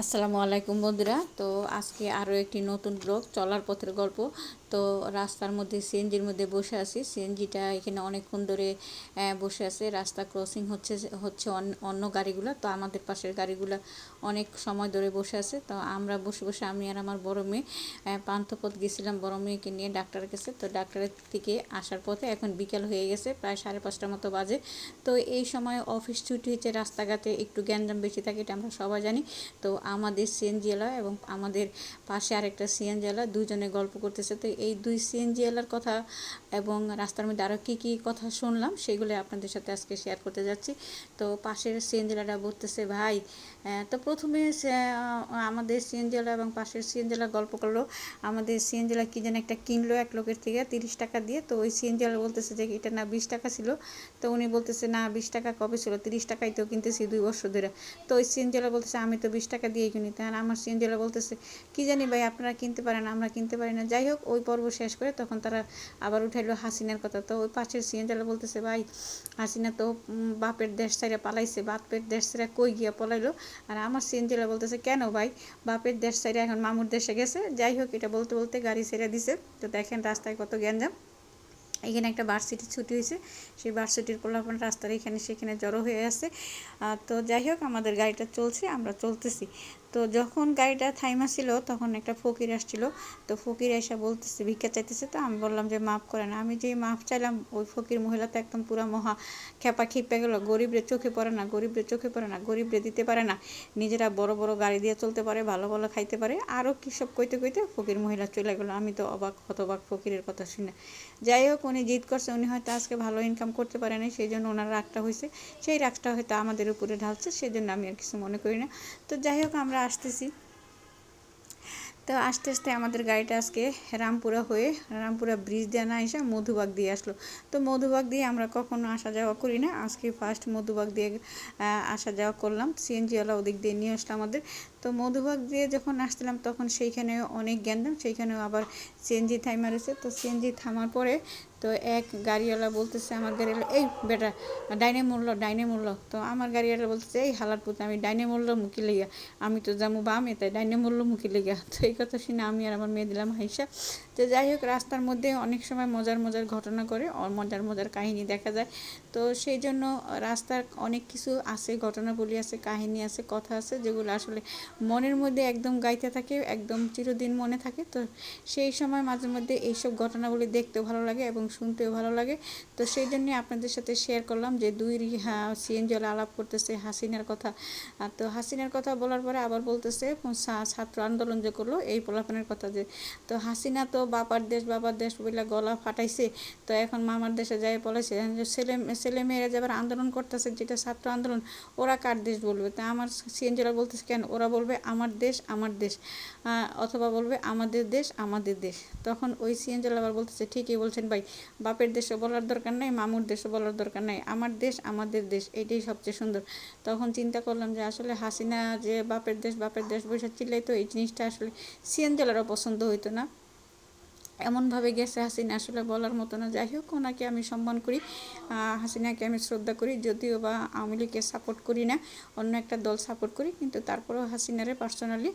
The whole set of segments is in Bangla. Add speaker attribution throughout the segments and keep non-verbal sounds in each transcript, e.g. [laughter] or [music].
Speaker 1: আসসালামু আলাইকুম বন্ধুরা। তো আজকে আরও একটি নতুন ব্লগ চলার পথের গল্প। তো রাস্তার মধ্যে, সিএনজির মধ্যে বসে আছি। সিএনজিটা এখানে অনেকক্ষণ ধরে বসে আছে। রাস্তা ক্রসিং হচ্ছে হচ্ছে অন- অন্য গাড়িগুলো। তো আমাদের পাশের গাড়িগুলো অনেক সময় ধরে বসে আছে। তো আমরা বসে বসে আমি আর আমার বড় মেয়ে পান্থপথ গেছিলাম। বড় মেয়েকে নিয়ে ডাক্তারের কাছে। তো ডাক্তারের থেকে আসার পথে এখন বিকেল হয়ে গেছে, প্রায় সাড়ে পাঁচটার মতো বাজে। তো এই সময় অফিস ছুটি হচ্ছে, রাস্তাঘাটে একটু গ্যাঞ্জাম বেশি থাকে এটা আমরা সবাই জানি। তো আমাদের সিএনজি এলা এবং আমাদের পাশে আরেকটা সিএনজি এলা দুজনে গল্প করতেছে। তো এই দুই সিএনজি এলার কথা এবং রাস্তার মধ্যে আরও কী কী কথা শুনলাম, সেগুলো আপনাদের সাথে আজকে শেয়ার করতে যাচ্ছি। তো পাশের সিএনজি এলাটা বলতেছে, ভাই তো প্রথমে আমাদের সিএনজি এলা এবং পাশের সিএনজি এলা গল্প করল, আমাদের সিএনজি এলা কী যেন একটা কিনলো এক লোকের থেকে তিরিশ টাকা দিয়ে। তো ওই সিএনজি এলা বলতেছে যে, এটা না বিশ টাকা ছিল। তো উনি বলতেছে, না, বিশ টাকা কবে ছিল? তিরিশ টাকাই তো কিনতেছি দুই বছর ধরে। তো ওই সিএনজিওয়ালা বলতেছে, আমি তো বিশ টাকা দিয়ে কিনি। তাই আমার সিএনজিওয়ালা বলতেছে, কী জানি ভাই, আপনারা কিনতে পারেন, আমরা কিনতে পারি না। যাই হোক, ওই পর্ব শেষ করে তখন তারা আবার উঠাইলো হাসিনার কথা। তো ওই পাশের সিএনজিওয়ালা বলতেছে, ভাই, হাসিনা তো বাপের দেশ ছাইরা পালাইছে, বাপের দেশ ছাইরা কই গিয়া পলাইলো? আর আমার সিএনজিওয়ালা বলতেছে, কেন ভাই, বাপের দেশ ছাইরা এখন মামুর দেশে গেছে, যাই হোক, এটা বলতে বলতে গাড়ি ছেড়ে দিছে। তো দেখেন রাস্তায় কত গ্যাঞ্জাম। এখানে একটা ভার্সিটি ছুটি হয়েছে, সেই ভার্সিটির পোলাপন রাস্তার এখানে সেখানে জড়ো হয়ে আছে। তো যাই হোক, আমাদের গাড়িটা চলছে, আমরা চলতেছি। তো যখন গাড়িটা থাইমা ছিল, তখন একটা ফকির আসছিল। তো ফকির এসে বলতেছে, ভিক্ষা চাইতেছে তো? আমি বললাম যে, মাফ করেন আমি যে মাফ চাইলাম, ওই ফকির মহিলা তো একদম পুরো মহা খেপা খিপে গেল। গরিবরে চোখে পড়ে না, গরিবরে চোখে পড়ে না, গরিবরে দিতে পারে না। নিজেরা বড় বড় গাড়ি দিয়ে চলতে পারে, ভালো ভালো খাইতে পারে। আরও কী সব কইতে কইতে ফকির মহিলা চলে গেলো। আমি তো অবাক, হতবাক ফকিরের কথা শুনে। যাই হোক, উনি জিদ করছে, উনি হয়তো আজকে ভালো ইনকাম করতে পারে না সেই জন্য ওনার রাগটা হয়েছে সেই রাগটা হয়তো আমাদের উপরে ঢালছে সেই জন্য আমি আর কিছু মনে করি না। তো যাই হোক, আমরা আসতেছি। তো আস্তে আস্তে আমাদের গাড়িটা আজকে রামপুরা হয়ে রামপুরা ব্রিজ দিয়ে না এসে মধুবাগ দিয়ে আসলো। তো মধুবাগ দিয়ে আমরা কখনো আসা যাওয়া করি না। আজকে ফার্স্ট মধুবাগ দিয়ে আসা যাওয়া করলাম। সিএনজিওয়ালা ওদিক দিয়ে নিয়ে আসলো আমাদের। তো মধুবাগ দিয়ে যখন আসছিলাম, তখন সেইখানে অনেক জ্ঞানদাম সেইখানেও আবার সিএনজি থাইমা রয়েছে তো সিএনজি থামার পরে তো এক গাড়িওয়ালা বলতেছে আমার গাড়িওয়ালা, এই বেটা, ডাইনে মূল্য ডাইনে মূল্য। তো আমার গাড়িওয়ালা বলতেছে, এই হালার পুত আমি ডাইনে মূল্য মুখি লেগা আমি তো যাব বামে, তাই ডাইনে মূল্য মুখি লেগা [laughs] তো এই কথা শুনে আমি আর আমার মেয়ে দিলাম হাইসা। তো যাই হোক, রাস্তার মধ্যে অনেক সময় মজার মজার ঘটনা করে মজার মজার কাহিনী দেখা যায়। তো সেই জন্য রাস্তার অনেক কিছু আছে, ঘটনাবলী আছে, কাহিনী আছে, কথা আছে, যেগুলো আসলে মনের মধ্যে একদম গাইতে থাকে, একদম চিরদিন মনে থাকে। তো সেই সময় মাঝে মধ্যে এইসব ঘটনাগুলি দেখতেও ভালো লাগে এবং শুনতেও ভালো লাগে। তো সেই জন্যই আপনাদের সাথে শেয়ার করলাম যে দুই সিএনজল আলাপ করতেছে হাসিনার কথা। তো হাসিনার কথা বলার পরে আবার বলতেছে ছাত্র আন্দোলন যে করল, এই পোলাপানের কথা যে। তো হাসিনা তো বাবার দেশ বাবার দেশ বলে গলা ফাটাইছে। তো এখন মামার দেশে যাই বলেছে ছেলে ছেলে মেয়েরা যাবার আন্দোলন করতেছে, যেটা ছাত্র আন্দোলন, ওরা কার দেশ বলবে? তা আমার সিএনজিরা বলতেছে, কেন? ওরা বলবে আমার দেশ আমার দেশ। অথবা বলবে আমাদের দেশ আমাদের দেশ। তখন ওই সিএনজিরা আবার বলতেছে, ঠিকই বলছেন ভাই, বাপের দেশও বলার দরকার নাই, মামুর দেশও বলার দরকার নাই, আমার দেশ, আমাদের দেশ, এটাই সবচেয়ে সুন্দর। তখন চিন্তা করলাম যে আসলে হাসিনা যে বাপের দেশ বাপের দেশ বৈশাখ চিল্লাইতো, এই জিনিসটা আসলে সিএনজেলারও পছন্দ হইতো না। এমনভাবে গেছে হাসিনা আসলে বলার মতো না। যাই হোক, ওনাকে আমি সম্মান করি। হাসিনাকে আমি শ্রদ্ধা করি, যদিও বা আওয়ামী লীগকে সাপোর্ট করি না, অন্য একটা দল সাপোর্ট করি, কিন্তু তারপরেও হাসিনারে পার্সোনালি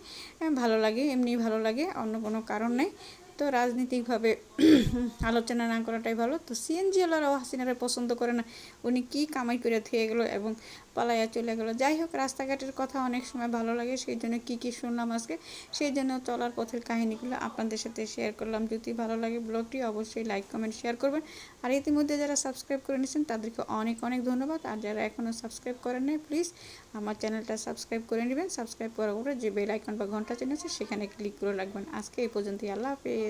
Speaker 1: ভালো লাগে এমনি ভালো লাগে, অন্য কোনো কারণ নেই। তো রাজনৈতিকভাবে আলোচনা না করাটাই ভালো। তো সিএনজি ওলারাও হাসিনারে পছন্দ করে না, উনি কি কামাই করে থুয়ে গেলো এবং পালাইয়া চলে গেলো। যাই হোক, রাস্তাঘাটের কথা অনেক সময় ভালো লাগে, সেই জন্য কী কী শুনলাম আজকে, সেই জন্য চলার পথের কাহিনীগুলো আপনাদের সাথে শেয়ার করলাম। যদি ভালো লাগে ব্লগটি অবশ্যই লাইক কমেন্ট শেয়ার করবেন। আর ইতিমধ্যে যারা সাবস্ক্রাইব করে নিয়েছেন, তাদেরকে অনেক অনেক ধন্যবাদ। আর যারা এখনও সাবস্ক্রাইব করেন নাই প্লিজ আমার চ্যানেলটা সাবস্ক্রাইব করে নেবেন। সাবস্ক্রাইব করার পরে যে বেল আইকন বা ঘণ্টা চিহ্ন আছে, সেখানে ক্লিক করে রাখবেন। আজকে এই পর্যন্তই, আল্লাহ হাফেজ।